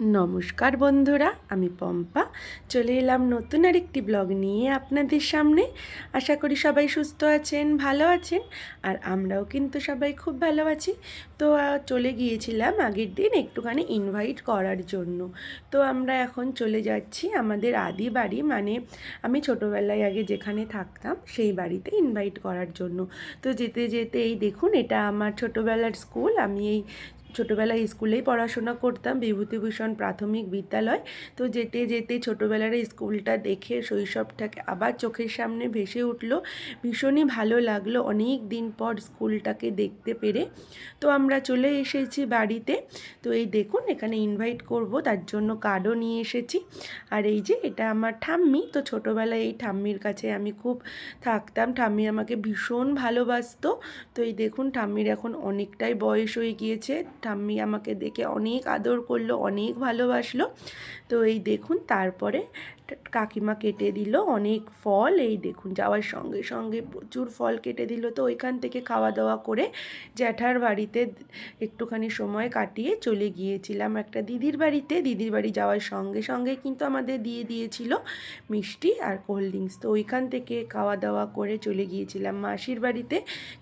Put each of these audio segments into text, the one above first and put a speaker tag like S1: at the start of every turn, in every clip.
S1: নমস্কার বন্ধুরা, আমি পম্পা। চলে এলাম নতুন আরেকটি ব্লগ নিয়ে আপনাদের সামনে। আশা করি সবাই সুস্থ আছেন, ভালো আছেন, আর আমরাও কিন্তু সবাই খুব ভালো আছি। তো চলে গিয়েছিলাম আগের দিন একটুখানি ইনভাইট করার জন্য। তো, আমরা এখন চলে যাচ্ছি আমাদের আদি বাড়ি মানে আমি ছোটোবেলায় আগে যেখানে থাকতাম, সেই বাড়িতে ইনভাইট করার জন্য। তো, যেতে যেতে এই দেখুন, এটা আমার ছোটোবেলার স্কুল আমি এই ছোটোবেলায় স্কুলেই পড়াশোনা করতাম, বিভূতিভূষণ প্রাথমিক বিদ্যালয়। তো যেতে যেতে ছোটোবেলার স্কুলটা দেখে শৈশবটাকে আবার চোখের সামনে ভেসে উঠল। ভীষণই ভালো লাগল অনেক দিন পর স্কুলটাকে দেখতে পেরে। তো আমরা চলে এসেছি বাড়িতে। তো এই দেখুন, এখানে ইনভাইট করব, তার জন্য কার্ডও নিয়ে এসেছি। আর এই যে, এটা আমার ঠাম্মি। তো ছোটোবেলায় এই ঠাম্মির কাছে আমি খুব থাকতাম। ঠাম্মি আমাকে ভীষণ ভালোবাসতো। তো এই দেখুন, ঠাম্মির এখন অনেকটাই বয়স হয়ে গিয়েছে। ঠাম্মি আমাকে দেখে অনেক আদর করল, অনেক ভালোবাসলো। তো এই দেখুন, তারপরে কাকিমা কেটে দিল অনেক ফল। এই দেখুন, যাওয়ার সঙ্গে সঙ্গে প্রচুর ফল কেটে দিল। তো ওইখান থেকে খাওয়া দাওয়া করে জ্যাঠার বাড়িতে একটুখানি সময় কাটিয়ে চলে গিয়েছিলাম একটা দিদির বাড়িতে। দিদির বাড়ি যাওয়ার সঙ্গে সঙ্গে কিন্তু আমাদের দিয়ে দিয়েছিল মিষ্টি আর কোল্ড ড্রিঙ্কস। তো ওইখান থেকে খাওয়া দাওয়া করে চলে গিয়েছিলাম মাসির বাড়িতে,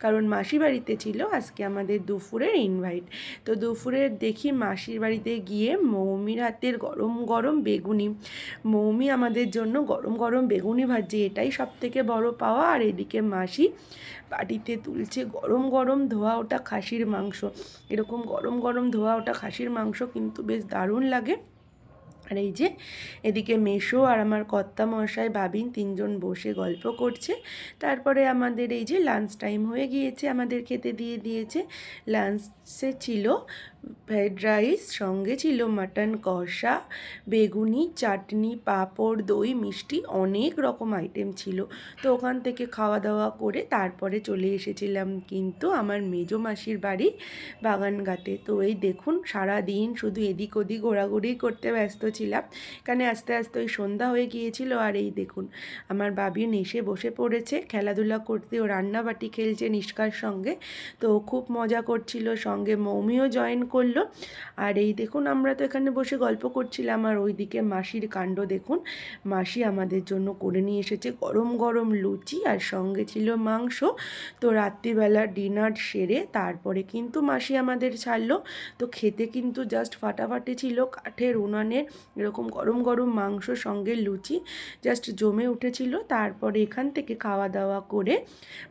S1: কারণ মাসি বাড়িতে ছিল আজকে আমাদের দুপুরের ইনভাইট তো দুপুরে দেখি মাসির বাড়িতে গিয়ে মৌমির হাতের গরম গরম বেগুনি। মৌমি আমাদের জন্য গরম গরম বেগুনি ভাজছে এটাই সব থেকে বড়ো পাওয়া। আর এদিকে মাসি বাড়িতে তুলছে গরম গরম ধোয়া ওটা খাসির মাংস। এরকম গরম গরম ধোয়া ওটা খাসির মাংস কিন্তু বেশ দারুণ লাগে। আর এই যে এদিকে মেশো আর আমার কর্তা মশাই বাবিন তিনজন বসে গল্প করছে। তারপরে আমাদের এই যে লাঞ্চ টাইম হয়ে গিয়েছে, আমাদের খেতে দিয়ে দিয়েছে। লাঞ্চে ছিল ফ্রাইড রাইস, সঙ্গে ছিল মাটন কষা, বেগুনি, চাটনি, পাঁপড়, দই, মিষ্টি, অনেক রকম আইটেম ছিল। তো ওখান থেকে খাওয়া দাওয়া করে তারপরে চলে এসেছিলাম কিন্তু আমার মেজো মাসির বাড়ি বাগানগাতে তো এই দেখুন সারা দিন শুধু এদিক ওদিক ঘোরাঘুরি করতে ব্যস্ত ছিলাম। এখানে আস্তে আস্তে ওই সন্ধ্যা হয়ে গিয়েছিল আর এই দেখুন, আমার বাবিন এসে বসে পড়েছে, খেলাধুলা করতে ও রান্নাবাটি খেলছে নিষ্কার সঙ্গে। তো খুব মজা করছিল, সঙ্গে মৌমিও জয়েন করল। আর এই দেখুন, আমরা তো এখানে বসে গল্প করছিলাম, আর ওইদিকে মাসির কাণ্ড দেখুন। মাসি আমাদের জন্য করে নিয়ে এসেছে গরম গরম লুচি আর সঙ্গে ছিল মাংস। তো রাত্রিবেলা ডিনার সেরে তারপরে কিন্তু মাসি আমাদের ছাড়লো। তো খেতে কিন্তু জাস্ট ফাটাফাটি ছিল, কাঠের উনানের এরকম গরম গরম মাংস, সঙ্গে লুচি জাস্ট জমে উঠেছিল। তারপরে এখান থেকে খাওয়া দাওয়া করে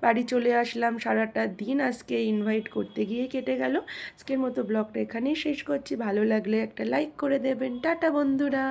S1: বাড়ি চলে আসলাম। সারাটা দিন আজকে ইনভাইট করতে গিয়ে কেটে গেল। আজকের মতো ব্লগটা এখানেই শেষ করছি। ভালো লাগলে একটা লাইক করে দেবেন। টাটা বন্ধুরা।